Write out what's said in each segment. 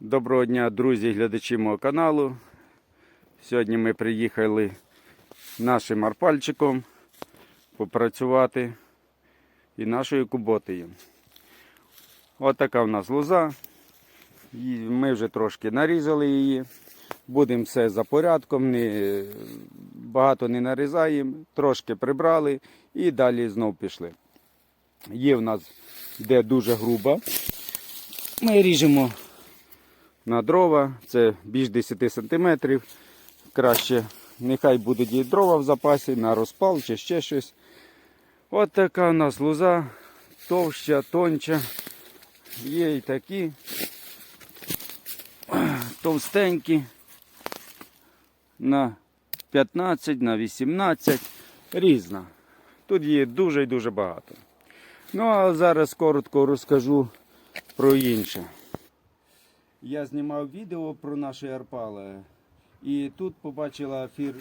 Доброго дня, друзі, і глядачі мого каналу. Сьогодні ми приїхали нашим арпальчиком попрацювати і нашою куботею. Ось така в нас лоза. Ми вже трошки нарізали її. Будемо все за порядком, не, багато не нарізаємо, трошки прибрали і далі знов пішли. Є в нас де дуже груба. Ми ріжемо на дрова, це більш 10 см. Краще нехай будуть і дрова в запасі, на розпал чи ще щось. От така у нас лоза, товща, тонча. Є і такі товстенькі на 15, на 18, різна. Тут є дуже і дуже багато. Ну а зараз коротко розкажу про інше. Я знімав відео про наші Арпали. І тут побачила фір...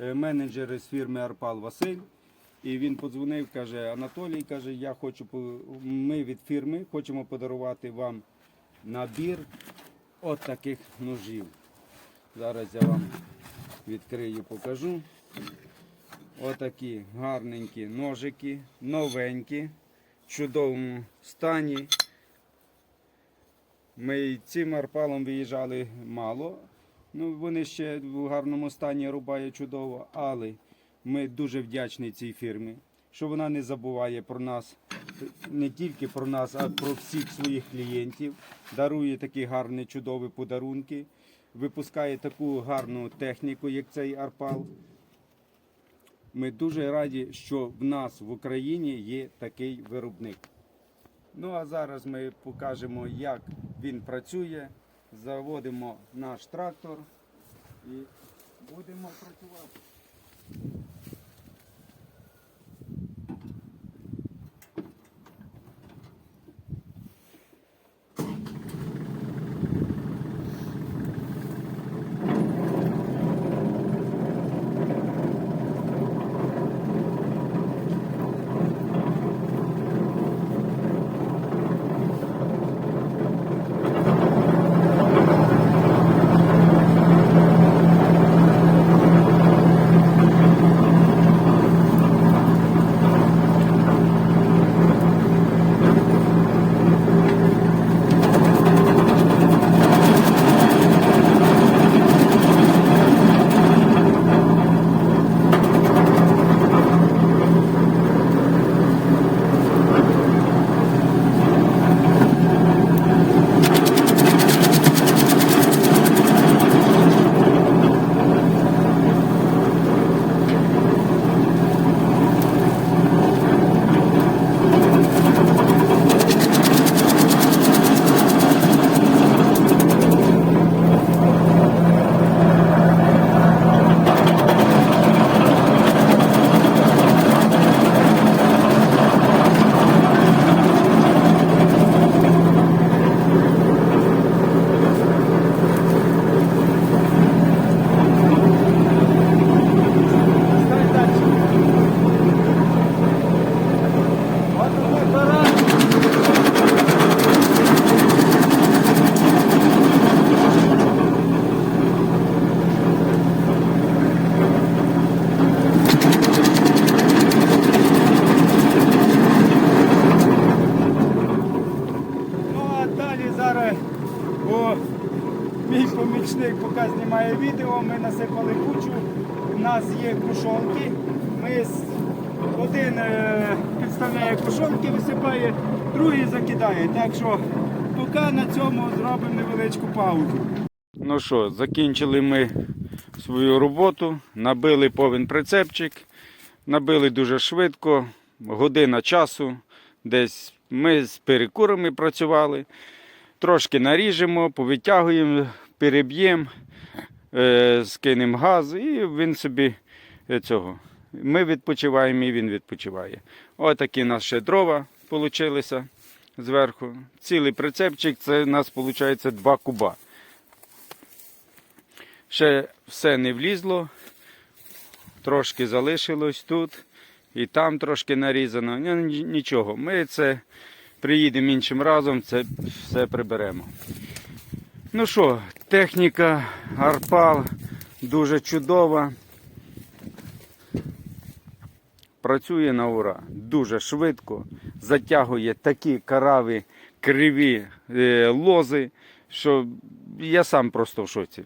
е, менеджер з фірми Арпал Василь. І він подзвонив, каже, Анатолій, каже, я хочу ми від фірми хочемо подарувати вам набір от таких ножів. Зараз я вам відкрию, покажу. Отакі гарненькі ножики, новенькі, в чудовому стані. Ми цим арпалом виїжджали мало. Ну, вони ще в гарному стані рубають чудово, але ми дуже вдячні цій фірмі, що вона не забуває про нас, не тільки про нас, а про всіх своїх клієнтів. Дарує такі гарні, чудові подарунки, випускає таку гарну техніку, як цей арпал. Ми дуже раді, що в нас в Україні є такий виробник. Ну а зараз ми покажемо, як він працює. Заводимо наш трактор і будемо працювати. Насипали кучу. У нас є кушонки. Ми один е, підставляє кушонки, висипає, другий закидає. Так що поки на цьому зробимо невеличку паузу. Ну що, закінчили ми свою роботу, набили повен прицепчик, набили дуже швидко, година часу. Десь ми з перекурами працювали. Трошки наріжемо, повитягуємо, переб'ємо, скинемо газ і він собі е, цього. Ми відпочиваємо і він відпочиває. Ось такі у нас ще дрова вийшли зверху. Цілий прицепчик це у нас виходить 2 куба. Ще все не влізло, трошки залишилось тут і там трошки нарізано. Нічого, ми це приїдемо іншим разом, це все приберемо. Ну що, техніка Арпал дуже чудова. Працює на ура дуже швидко, затягує такі караві криві е, лози, що я сам просто в шоці.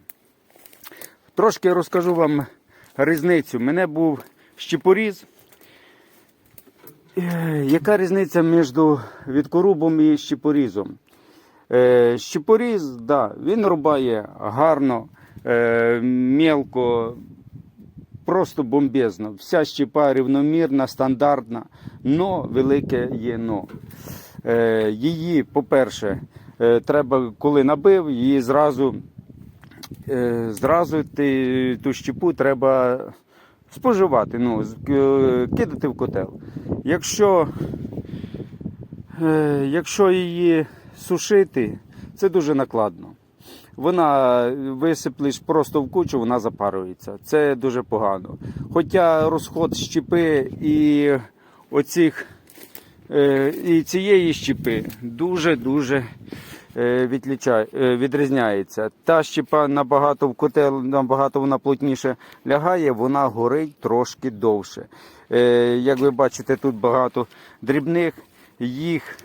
Трошки розкажу вам різницю. Мене був щепоріз. Е, Яка різниця між відкорубом і щепорізом? Е, щепоріз, да, він рубає гарно, е, мелко, просто бомбезно. Вся щепа рівномірна, стандартна, но велике є но. Е, її, по-перше, треба, коли набив, її зразу, зразу ти, ту щепу треба споживати, ну, кидати в котел. Якщо, якщо її сушити, це дуже накладно. Вона висиплеш просто в кучу, вона запарується. Це дуже погано. Хоча розход щепи і оцих е, і цієї щепи дуже-дуже е, е, відрізняється. Та щепа набагато в котел, набагато вона плотніше лягає, вона горить трошки довше. Е, Як ви бачите, тут багато дрібних, їх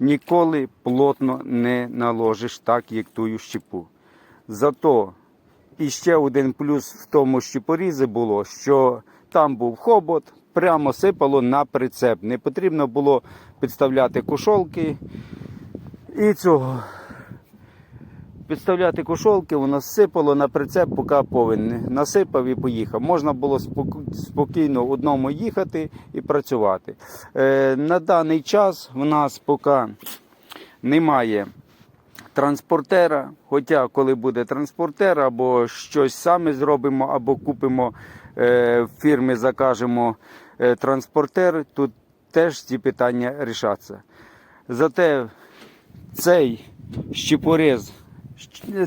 ніколи плотно не наложиш так, як тую щепу. Зато і ще один плюс в тому щепорізі було, що там був хобот, прямо сипало на прицеп. Не потрібно було підставляти кошолки і цього. Підставляти кошолки, воно сипало на прицеп, поки повинен. Насипав і поїхав. Можна було спокійно одному їхати і працювати. Е, на даний час в нас поки немає транспортера. Хоча, коли буде транспортер, або щось саме зробимо, або купимо е, в фірмі, закажемо е, транспортер, тут теж ці питання рішаться. Зате цей щепорез,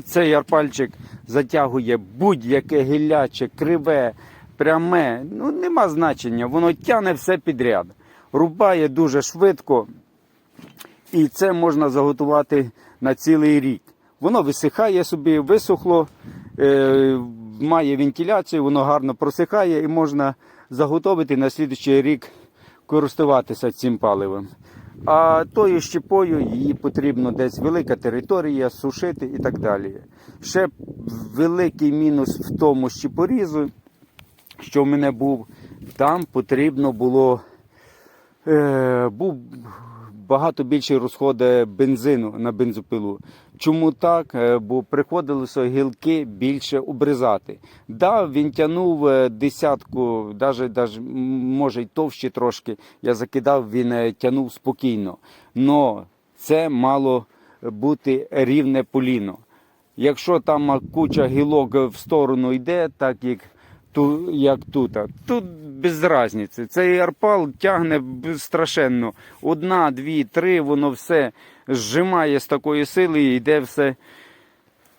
цей арпальчик затягує будь-яке гіляче, криве, пряме. Ну, нема значення, воно тягне все підряд. Рубає дуже швидко, і це можна заготувати на цілий рік. Воно висихає собі, висохло, е, має вентиляцію, воно гарно просихає і можна заготовити на слідчий рік користуватися цим паливом. А тою щепою її потрібно десь велика територія, сушити і так далі. Ще великий мінус в тому щепорізу, що в мене був, там потрібно було е, був багато більший розход бензину на бензопилу. Чому так? Е, Бо приходилося гілки більше обрізати. Да, він тягнув е, десятку, даже, даже, може й товще трошки. Я закидав, він е, тягнув спокійно. Но це мало бути рівне поліно. Якщо там куча гілок в сторону йде, так як ту, як тут. Тут без різниці. Цей арпал тягне страшенно. Одна, дві, три, воно все зжимає з такої сили і йде все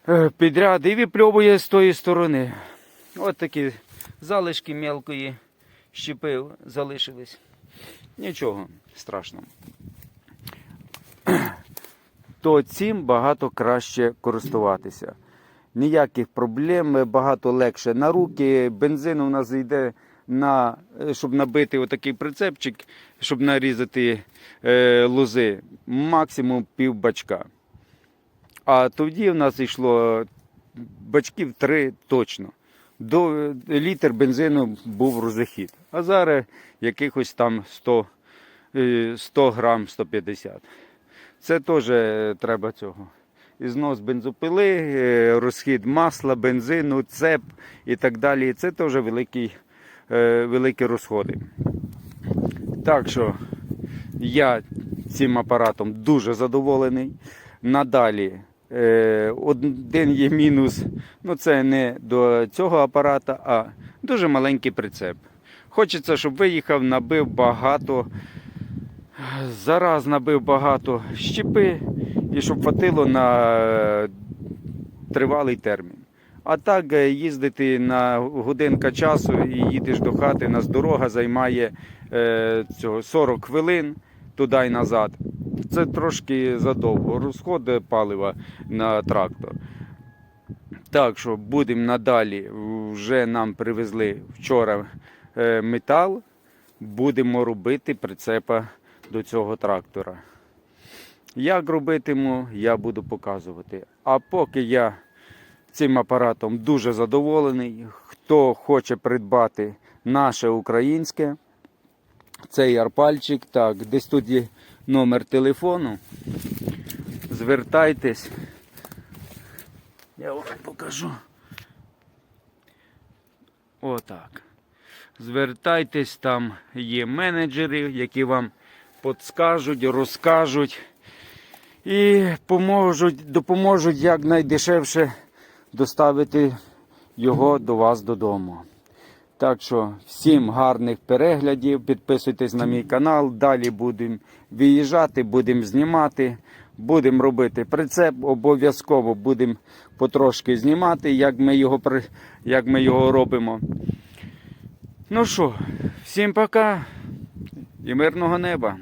е, підряд і випльовує з тої сторони. От такі залишки мелкої щепи залишились. Нічого страшного. То цим багато краще користуватися ніяких проблем, багато легше на руки. Бензин у нас йде на, е, щоб набити отакий прицепчик, щоб нарізати е, лози, максимум пів бачка. А тоді в нас йшло бачків три точно. До е, літр бензину був розахід. А зараз якихось там 100, е, 100 грам 150. Це теж е, треба цього. І знос бензопили, е, розхід масла, бензину, цеп і так далі. Це теж великий, е, великі розходи. Так що я цим апаратом дуже задоволений. Надалі е, один є мінус, ну це не до цього апарата, а дуже маленький прицеп. Хочеться, щоб виїхав, набив багато, зараз набив багато щепи і щоб хватило на е, тривалий термін. А так е, їздити на годинка часу і їдеш до хати, нас дорога займає е, цього 40 хвилин, туди і назад. Це трошки задовго. Розходить палива на трактор. Так що будемо надалі. Вже нам привезли вчора метал. Будемо робити прицепа до цього трактора. Як робитиму, я буду показувати. А поки я цим апаратом дуже задоволений, хто хоче придбати наше українське, цей арпальчик, так, десь тут є номер телефону. Звертайтесь. Я вам покажу. Отак. Звертайтесь, там є менеджери, які вам підскажуть, розкажуть і поможуть, допоможуть якнайдешевше доставити його до вас додому. Так що всім гарних переглядів, підписуйтесь на мій канал. Далі будемо виїжджати, будемо знімати, будемо робити прицеп. Обов'язково будемо потрошки знімати, як ми його, як ми його робимо. Ну що, всім пока і мирного неба.